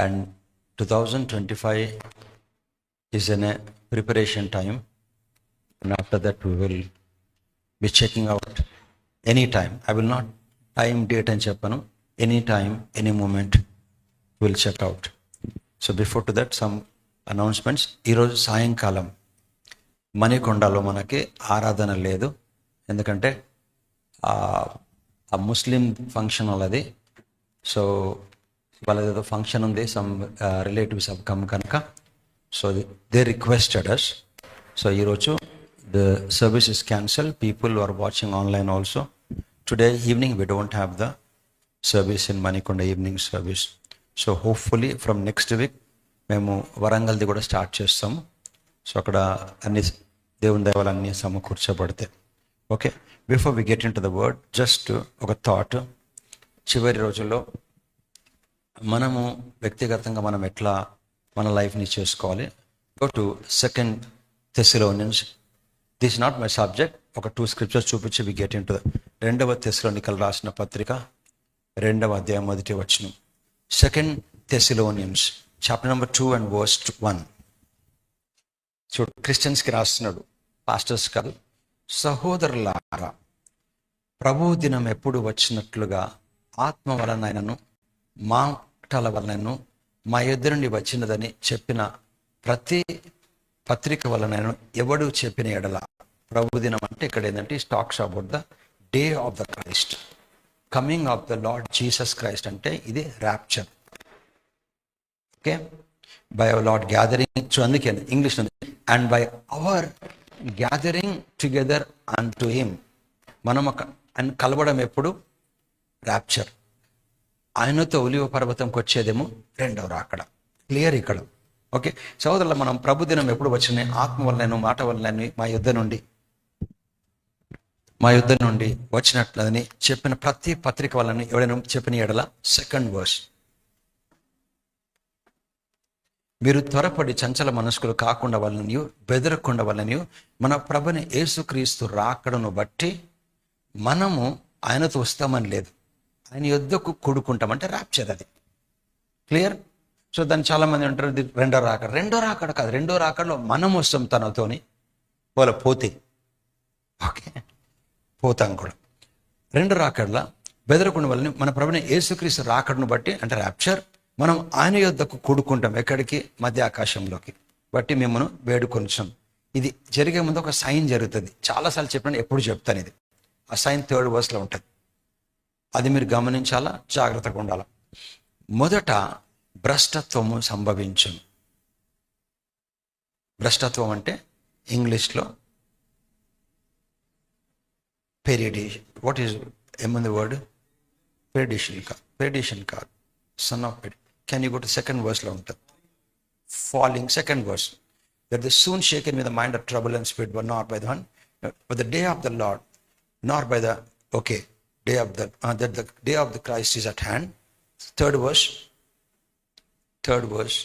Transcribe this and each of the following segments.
And two thousand twenty five is an a preparation time and after that we will be checking out any time I will not time date అని చెప్పను. Any time any moment will check out so before to that some announcements ఈరోజు సాయంకాలం మణికొండలో మనకి ఆరాధన లేదు. ఎందుకంటే ఆ- ఆ ముస్లిం ఫంక్షన్ వాళ్ళది. సో వాళ్ళది ఏదో ఫంక్షన్ ఉంది సమ్ రిలేటివ్స్ ఆఫ్ కమ్ కనుక. So they requested us so ఈరోజు the service is cancel people are watching online also today evening we don't have the service in Manikonda evening service so hopefully from next week మేము వరంగల్ది కూడా start చేస్తాము. So అక్కడ అన్ని దేవుని దేవాలు అన్నీ సమకూర్చబడితే. Okay before we get into the word just ఒక థాట్ చివరి రోజుల్లో మనము వ్యక్తిగతంగా మనం ఎట్లా మన లైఫ్ని చేసుకోవాలి? Go to second Thessalonians this not my subject ఒక టూ స్క్రిప్చర్స్ చూపించి వి గెట్ ఇన్ టు రెండవ తెస్లోనికల్ రాసిన పత్రిక రెండవ అధ్యాయం మొదటి వచనం. Second Thessalonians chapter number two and verse one చూడు క్రిస్టియన్స్కి రాస్తున్నాడు పాస్టర్స్ కాదు సహోదరులారా ప్రభు దినం ఎప్పుడు వచ్చినట్లుగా ఆత్మ వలనైనను మాటల వలనను మా ఇద్దరు నుండి వచ్చినదని చెప్పిన ప్రతి పత్రిక వలనను ఎవడు చెప్పిన ఎడల ప్రభు దినం అంటే ఇక్కడ ఏంటంటే talks about the day of the Christ coming of the Lord Jesus Christ అంటే ఇది rapture okay by our Lord gathering so అందుకే English and by our gathering together and to him మనం అండ్ ఆయన కలవడం ఎప్పుడు? ర్యాప్చర్ ఆయనతో ఒలివ పర్వతంకి వచ్చేదేమో రెండవ రాకడ. క్లియర్ ఇక్కడ. ఓకే సోదరుల మనం ప్రభుదినం ఎప్పుడు వచ్చినాయి ఆత్మ వల్లనూ మాట వల్లనూ మా యుద్ధ నుండి. మా యుద్ధ నుండి వచ్చినట్లని చెప్పిన ప్రతి పత్రిక వలన ఎవడైనా చెప్పిన ఎడల సెకండ్ వర్స్ మీరు త్వరపడి చంచల మనస్కులు కాకుండా వలనయు బెదరకుండా వలనయు మన ప్రభుని యేసుక్రీస్తు రాకడను బట్టి మనము ఆయనతో వస్తామని లేదు. ఆయన యుద్ధకు కూడుకుంటాం అంటే ర్యాప్చర్ అది. క్లియర్ సో దాన్ని చాలామంది అంటారు రెండో రాకడ. రెండో రాకడ కాదు రెండో రాకడలో మనం వస్తాం తనతోని. వాళ్ళ పోతే. ఓకే. పోతాం కూడా. రెండు రాకడల బెదరకుండా వల్ల మన ప్రభుని యేసుక్రీస్తు రాకడను బట్టి అంటే ర్యాప్చర్ మనం ఆయన యొద్దకు కూడుకుంటాం. ఎక్కడికి? మధ్య ఆకాశంలోకి బట్టి మిమ్మల్ని వేడుకొంచాం ఇది జరిగే ముందు ఒక సైన్ జరుగుతుంది. చాలాసార్లు చెప్పిన ఎప్పుడు చెప్తాను ఇది. ఆ సైన్ థర్డ్ వర్స్లో ఉంటుంది. అది మీరు గమనించాలా? జాగ్రత్తగా ఉండాలి? మొదట భ్రష్టత్వము సంభవించును. భ్రష్టత్వం అంటే ఇంగ్లీష్లో పెరిడిషన్ వాట్ ఈస్ ఏముంది వర్డ్ పెరిడిషన్ కాదు పెరిడిషన్ కాదు son of పెడి can you go to second వర్స్లో ఉంటుంది falling second verse that the soon shaken with the mind of trouble and speed were not by the one the day of the Lord not by the okay day of uh, that the day of the Christ is at hand third verse. Third verse.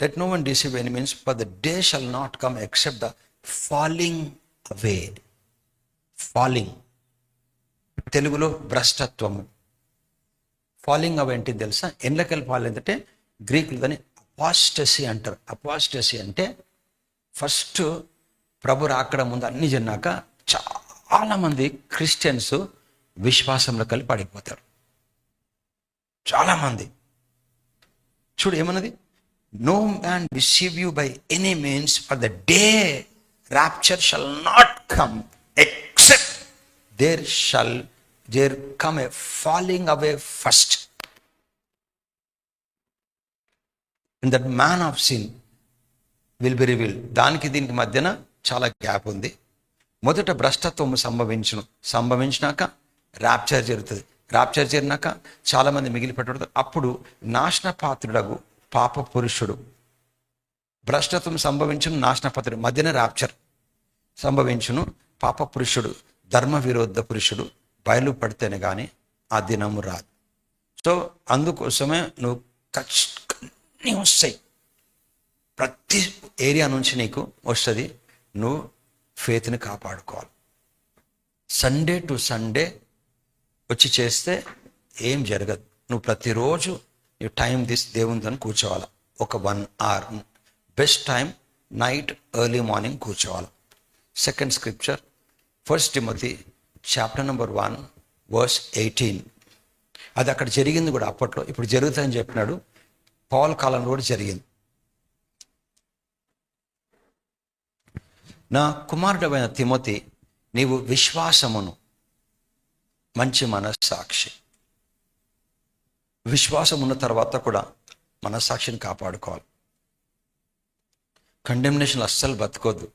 let no one deceive any means, but the day shall not come except the falling away. Falling తెలుగులో భ్రష్టత్వము falling అవి ఏంటి తెలుసా ఎండ్లకెళ్ళి fall ఏంటంటే గ్రీకులు దాన్ని apostasy అంటారు apostasy అంటే ఫస్ట్ ప్రభు రాకడం ముందు అన్ని జన్నాక చాలామంది క్రిస్టియన్స్ విశ్వాసంలో కలిపి పడిపోతారు. చాలామంది. చూడు ఏమన్నది? No man receive you by any means for the day rapture shall not come except there shall there come a falling away first in that man of sin will be reveal దానికి దీనికి మధ్యన చాలా gap ఉంది. మొదట భ్రష్టత్వము సంభవించును సంభవించినాక rapture జరుగుతుంది. Rapture జరిగినాక చాలామంది మిగిలిపెట్టడు అప్పుడు నాశన పాత్రుడగు పాప పురుషుడు భ్రష్టత్వం సంభవించును నాశన పాత్రుడు మధ్యన ర్యాప్చర్ సంభవించును పాప పురుషుడు ధర్మ విరోధ పురుషుడు బయలుపడితేనే కానీ ఆ దినము రాదు. సో అందుకోసమే నువ్వు ఖచ్చితంగా వస్తాయి. ప్రతి ఏరియా నుంచి నీకు వస్తుంది. నువ్వు ఫేత్ని కాపాడుకోవాలి. సండే టు సండే వచ్చి చేస్తే ఏం జరగదు. నువ్వు ప్రతిరోజు నువ్వు టైం దిస్ దేవునితో కూర్చోవాలి? ఒక one hour best time night early morning కూర్చోవాలి? Second scripture first Timothy chapter number one verse eighteen. అది అక్కడ జరిగింది కూడా అప్పట్లో. ఇప్పుడు జరుగుతుందని చెప్పినాడు. పౌల్ కాలంలో కూడా జరిగింది. నా కుమారుడమైన తిమతి నీవు విశ్వాసమును మంచి మనస్సాక్షి. విశ్వాసం ఉన్న తర్వాత కూడా మనస్సాక్షిని కాపాడుకోవాలి. కండెమ్నేషన్ అస్సలు బతకొద్దు.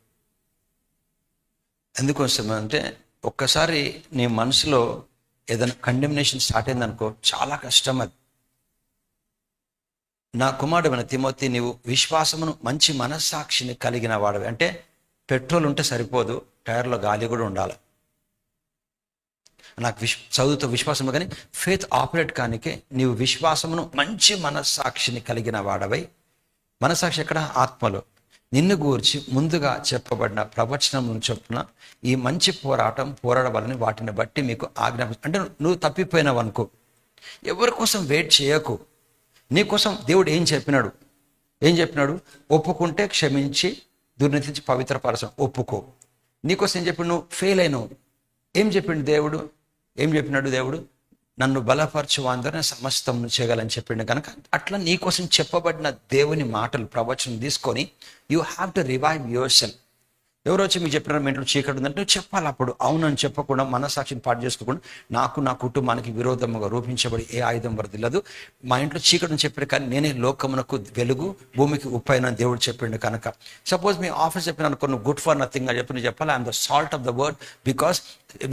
ఎందుకోసం అంటే ఒక్కసారి నీ మనసులో ఏదైనా కండెమ్నేషన్ స్టార్ట్ అయిందనుకో చాలా కష్టం అది. నా కుమారుడు తిమోతి నీవు విశ్వాసమును మంచి మనస్సాక్షిని కలిగిన వాడవి. అంటే పెట్రోల్ ఉంటే సరిపోదు టైర్లో గాలి కూడా ఉండాలి. నాకు విశ్ చదువుతో విశ్వాసం కానీ ఫేత్ ఆపరేట్ కానికే నీవు విశ్వాసమును మంచి మనస్సాక్షిని కలిగిన వాడవై. మనసాక్షి ఎక్కడ? ఆత్మలో. నిన్ను గూర్చి ముందుగా చెప్పబడిన ప్రవచనం చొప్పున ఈ మంచి పోరాటం పోరాడవాలని వాటిని బట్టి మీకు ఆజ్ఞాపి అంటే నువ్వు తప్పిపోయినావు అనుకో. ఎవరి కోసం వెయిట్ చేయకు. నీ కోసం దేవుడు ఏం చెప్పినాడు? ఏం చెప్పినాడు? ఒప్పుకుంటే క్షమించి దుర్నీతించి పవిత్రపరచం ఒప్పుకో. నీకోసం ఏం చెప్పి నువ్వు ఫెయిల్ అయినావు. ఏం చెప్పిండు దేవుడు? ఏం చెప్పినాడు దేవుడు? నన్ను బలపరచు అందరూ సమస్తం చేయగలని చెప్పిండు. కనుక అట్లా నీకోసం చెప్పబడిన దేవుని మాటలు ప్రవచనం తీసుకొని you have to revive yourself ఎవరో వచ్చి మీకు చెప్పినారు మీ ఇంట్లో చీకటి ఉందంటే నువ్వు చెప్పాలి అప్పుడు. అవునని చెప్పకుండా మనసాక్షిని పాటు చేసుకోకుండా నాకు నా కుటుంబానికి విరోధముగా రూపించబడి ఏ ఆయుధం వరదిల్లదు మా ఇంట్లో చీకటిని చెప్పారు కానీ నేనే లోకమునకు వెలుగు భూమికి ఉప్పైన దేవుడు చెప్పిండు కనుక. సపోజ్ మీ ఆఫీస్ చెప్పిన కొన్ని గుడ్ ఫర్ నథింగ్ అని చెప్పి చెప్పాలి? I'm the salt of the word because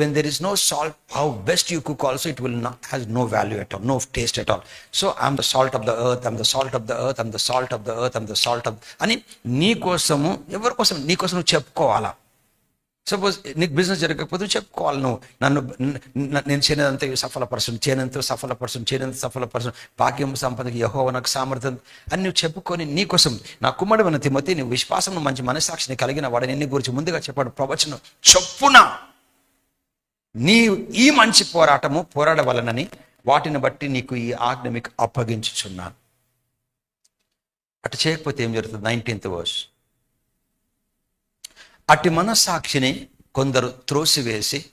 when there is no salt how best you cook also it will not has no value at all no taste at all so I'm the salt of the earth I'm the salt of the earth I'm the salt of the earth I'm the salt of అని నీ కోసము ఎవరి కోసం నీ కోసం నువ్వు చెప్పుకోవాలా? Suppose నీకు business జరగకపోతే చెప్పుకోవాలి నువ్వు. నన్ను నేను చేయనంత సఫలపరచను చేయనంత సఫలపరచను చేయనంత సఫలపరచను భాగ్యం సంపదకి యహో నాకు సామర్థ్యం. అని నువ్వు చెప్పుకొని నీ కోసం నా కుమ్మడి మన తిమ్మతి నువ్వు విశ్వాసం మంచి మనస్సాక్షిని కలిగిన వాడని నీ గురించి ముందుగా చెప్పాడు ప్రవచనం. చొప్పున నీ ఈ మంచి పోరాటము పోరాడవలనని వాటిని బట్టి నీకు ఈ ఆజ్ఞ మీకు అప్పగించుచున్నాను. అటు చేయకపోతే ఏం జరుగుతుంది? Nineteenth verse. అట్టి మనస్సాక్షిని కొందరు త్రోసివేసి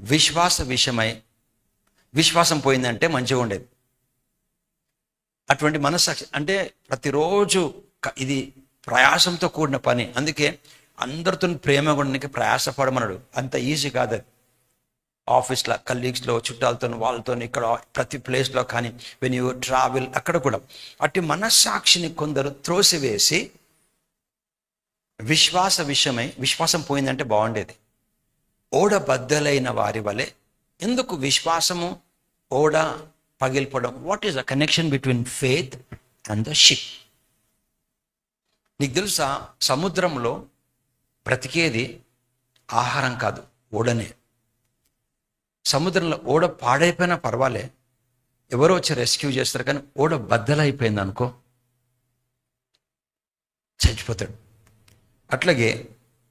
విశ్వాస విషయమై విశ్వాసం పోయిందంటే మంచిగా ఉండేది. అటువంటి మనస్సాక్షి అంటే ప్రతిరోజు ఇది ప్రయాసంతో కూడిన పని. అందుకే అందరితో ప్రేమ ఉండడానికి ప్రయాసపడమన్నాడు అంత ఈజీ కాదు అది ఆఫీస్లో కలీగ్స్లో చుట్టాలతో వాళ్ళతో ఇక్కడ ప్రతి ప్లేస్లో కానీ వెన్ యూ ట్రావెల్ అక్కడ కూడా. అట్టి మనస్సాక్షిని కొందరు త్రోసివేసి విశ్వాస విషయమై విశ్వాసం పోయిందంటే బాగుండేది. ఓడ బద్దలైన వారి వలె ఎందుకు విశ్వాసము ఓడ పగిలిపోవడం? What is the connection between faith and the ship నీకు తెలుసా సముద్రంలో బ్రతికేది ఆహారం కాదు ఓడనే. సముద్రంలో ఓడ పాడైపోయినా పర్వాలే ఎవరో వచ్చి రెస్క్యూ చేస్తారు కానీ ఓడ బద్దలైపోయింది అనుకో చచ్చిపోతాడు. అట్లాగే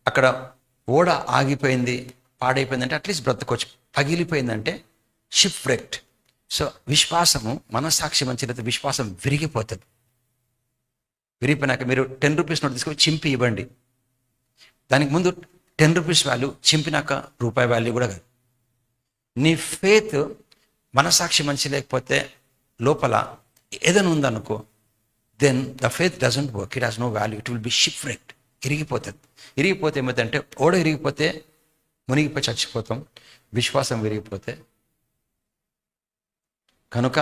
అక్కడ ఓడ ఆగిపోయింది పాడైపోయిందంటే అట్లీస్ట్ బ్రతకొచ్చు పగిలిపోయిందంటే షిప్ రెక్ట్ సో విశ్వాసము మనసాక్షి మంచిదైతే విశ్వాసం విరిగిపోతుంది. విరిగిపోయినాక మీరు టెన్ రూపీస్ నోట్ తీసుకొని చింపి ఇవ్వండి. దానికి ముందు టెన్ రూపీస్ వాల్యూ చింపినాక రూపాయి వాల్యూ కూడా కాదు. నీ ఫేత్ మనసాక్షి మంచి లేకపోతే లోపల ఏదైనా ఉందనుకో then the faith doesn't work it has no value it will be ship wrecked ఇరిగిపోతుంది ఇరిగిపోతే ఏమవుతుందంటే ఓడ ఇరిగిపోతే మునిగిపోయి చచ్చిపోతాం విశ్వాసం విరిగిపోతే. కనుక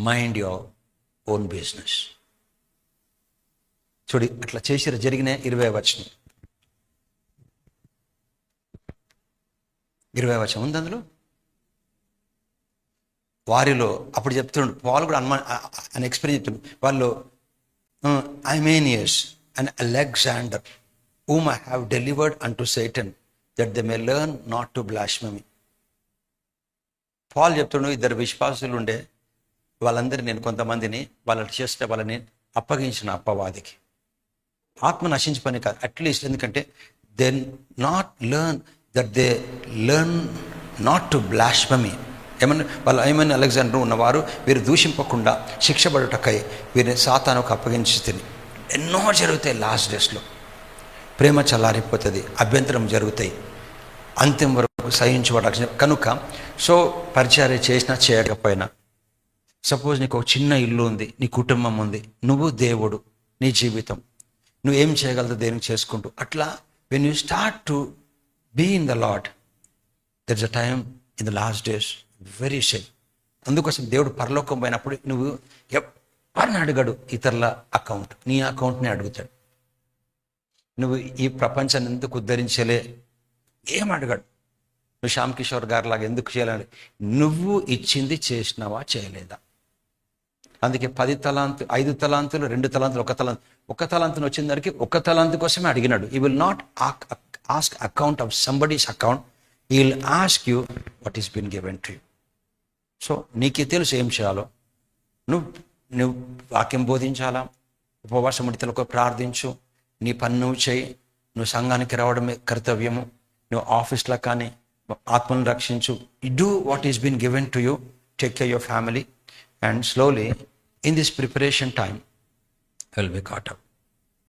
మైండ్ యువర్ ఓన్ బిజినెస్ చూడి అట్లా చేసిన జరిగిన ఇరవై వచనం. ఇరవై వచనం ఉంది అందులో? వారిలో అప్పుడు చెప్తుండు వాళ్ళు కూడా అనుమా అని ఎక్స్ప్లెయిన్ చెప్తుండు. వాళ్ళు Hymenaeus and Alexander whom I have delivered unto Satan, that they may learn not to blaspheme. Paul చెప్తుండు ఇద్దరు విశ్వాసులు ఉండే వాళ్ళందరినీ నేను కొంతమందిని వాళ్ళ చేస్తే వాళ్ళని అప్పగించిన అప్పవాదికి ఆత్మ నశించి పని కాదు అట్లీస్ట్ ఎందుకంటే then not learn that they learn not to blaspheme ఏమన్నా వాళ్ళు ఏమైనా అలెగ్జాండర్ ఉన్నవారు వీరు దూషింపకుండా శిక్షపడుటకై వీరిని సాతానుకు అప్పగించి తిని. ఎన్నో జరుగుతాయి లాస్ట్ డేస్లో. ప్రేమ చల్లారిపోతుంది అభ్యంతరం జరుగుతాయి. అంతిమ వరకు సహించబడాల్సిన కనుక సో పరిచర్య చేసినా చేయకపోయినా సపోజ్ నీకు ఒక చిన్న ఇల్లు ఉంది నీ కుటుంబం ఉంది నువ్వు దేవుడు నీ జీవితం. నువ్వు ఏం చేయగలదు దేనికి చేసుకుంటూ అట్లా when you start to be in the Lord there is a time in the last days very safe అందుకోసం దేవుడు పరలోకం పోయినప్పుడు నువ్వు ఎవరిని అడగడు ఇతరుల అకౌంట్. నీ అకౌంట్ని అడుగుతాడు. నువ్వు ఈ ప్రపంచాన్ని ఎందుకు ఉద్ధరించలే? ఏం అడగడు. నువ్వు శ్యామ్ కిషోర్ గారు లాగా ఎందుకు చేయాలని నువ్వు ఇచ్చింది చేసినావా చేయలేదా? అందుకే పది తలాంతు ఐదు తలాంతులు రెండు తలాంతులు ఒక తలాంతు. ఒక తలాంతును వచ్చిన దానికి ఒక తలాంతు కోసమే అడిగినాడు. He will not ask account of somebody's account he will ask you what is been given to you so నీకే తెలుసు ఏం చేయాలో. నువ్వు నువ్వు వాక్యం బోధించాలా? ఉపవాస ముడితలకు ప్రార్థించు. నీ పని నువ్వు చేయి. నువ్వు సంఘానికి రావడమే కర్తవ్యము. నువ్వు ఆఫీస్లో కానీ ఆత్మను రక్షించు. Do what is been given to you take care your family and slowly in this preparation time will be caught